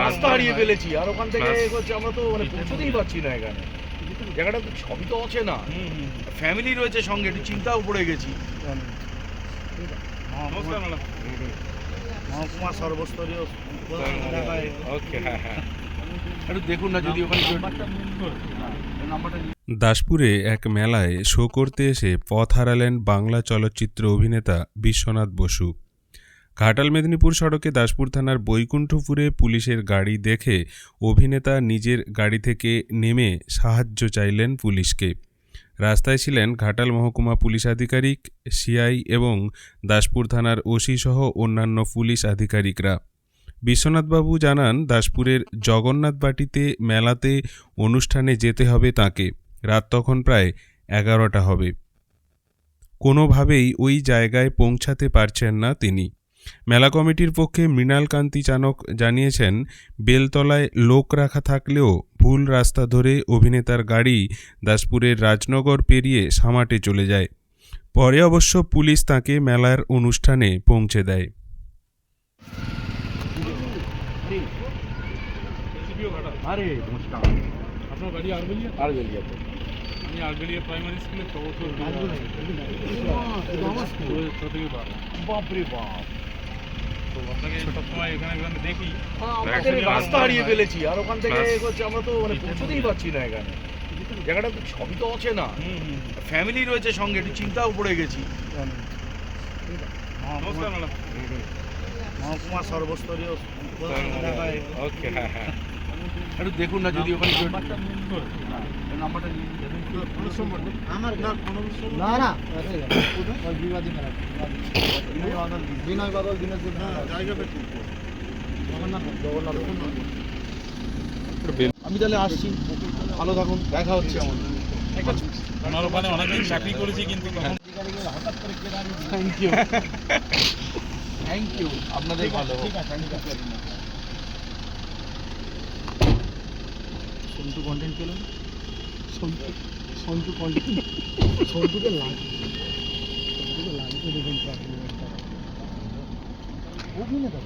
রাস্তা হারিয়ে ফেলেছি আর ওখান থেকে হচ্ছে আমরা তো মানে পৌঁছতেই পারছি না এখানে। জায়গাটা তো সবই তো আছে না ফ্যামিলি রয়েছে সঙ্গে একটু চিন্তাও পড়ে গেছি। মহকুমা সর্বস্তরীয় ওকে হ্যাঁ হ্যাঁ। একটু দেখুন না যদি ওখানে দাসপুরে এক মেলায় শো করতে এসে পথ হারালেন বাংলা চলচ্চিত্র অভিনেতা বিশ্বনাথ বসু। ঘাটাল মেদিনীপুর সড়কে দাসপুর থানার বৈকুণ্ঠপুরে পুলিশের গাড়ি দেখে অভিনেতা নিজের গাড়ি থেকে নেমে সাহায্য চাইলেন পুলিশকে। রাস্তায় ছিলেন ঘাটাল মহকুমা পুলিশ আধিকারিক, সিআই এবং দাসপুর থানার ওসি সহ অন্যান্য পুলিশ আধিকারিকরা। বিশ্বনাথবাবু জানান, দাসপুরের জগন্নাথ বাটিতে মেলাতে অনুষ্ঠানে যেতে হবে তাকে। রাত তখন প্রায় এগারোটা হবে। কোনোভাবেই ওই জায়গায় পৌঁছাতে পারছেন না তিনি। মেলা কমিটির পক্ষে মৃণাল কান্তি চানক জানিয়েছেন বেলতলায় লোক রাখা থাকলেও ভুল রাস্তা ধরে অভিনেতার গাড়ি দাসপুরের রাজনগর পেরিয়ে সামাটে চলে যায়। পরে অবশ্য পুলিশ তাকে মেলার অনুষ্ঠানে পৌঁছে দেয়। আরে নমস্কার। আপনার বাড়ি আরবেলিয়া? আর আমি প্রাইমারি স্কুলে বাপরে বাপ। তো আপনাকে সবসময় এখানে এখানে দেখি। রাস্তা হারিয়ে ফেলেছি আর ওখান থেকে হচ্ছে আমরা তো মানে পৌঁছতেই পারছি না এখানে। জায়গাটা তো সবই তো অচেনা। হুম হুম ফ্যামিলি রয়েছে সঙ্গে একটু চিন্তাও পড়ে গেছি। নমস্কার ম্যাডাম। মহকুমা সর্বস্তরীয় ওকে হ্যাঁ হ্যাঁ। একটু দেখুন না যদি ওখানে নাম্বারটা নিয়ে আমার না কোনো না না বিবাদী মেলা। বিনয় বাদল আমি তাহলে আসছি। ভালো থাকুন। দেখা হচ্ছে। আমাদের ওনার ওখানে অনেকদিন চাকরি করেছি কিন্তু হঠাৎ করে থ্যাংক ইউ থ্যাংক ইউ আপনাদের ভালো ঠিক আছে সন্টু কন্টেন্ট পেল সন্তু সন্তু কন্টেন্ট সন্তুকে সন্টুকে লাইক করে দেবেন অভিনেতা